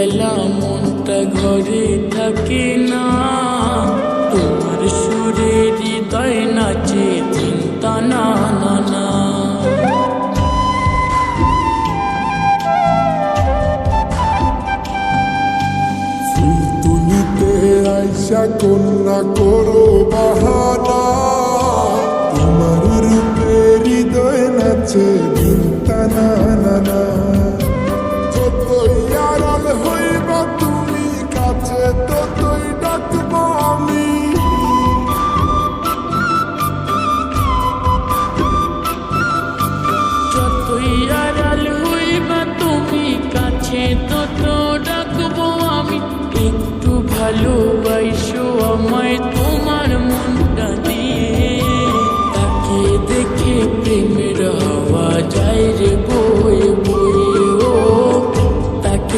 বেলা মনটা ঘরে থাকে না। তোমার সুরে হৃদয় নাচে চিন্তা না না না। তুমিতে আইসা কন্যা করো বাহানা। তোমার রূপে হৃদয় নাচে চিন্তা না।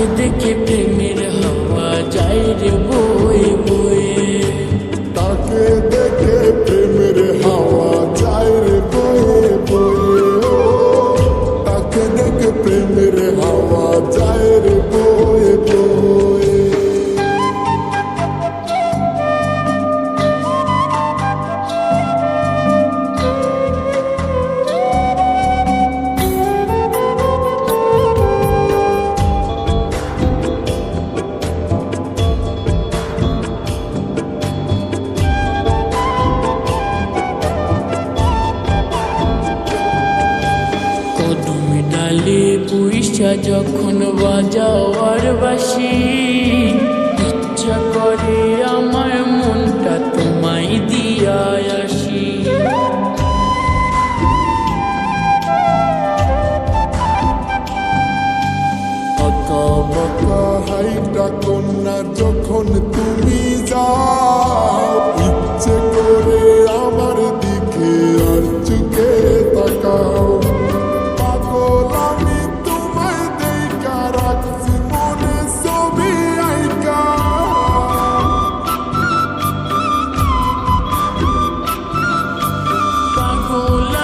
सिद्ध के ডালে পুইশা যখন বাজাওয়ার বাসি, ইচ্ছা করে আমার মনটা তোমায় দিয়া আসি। হাইটা কন্যা যখন তুমি যাও Coca-Cola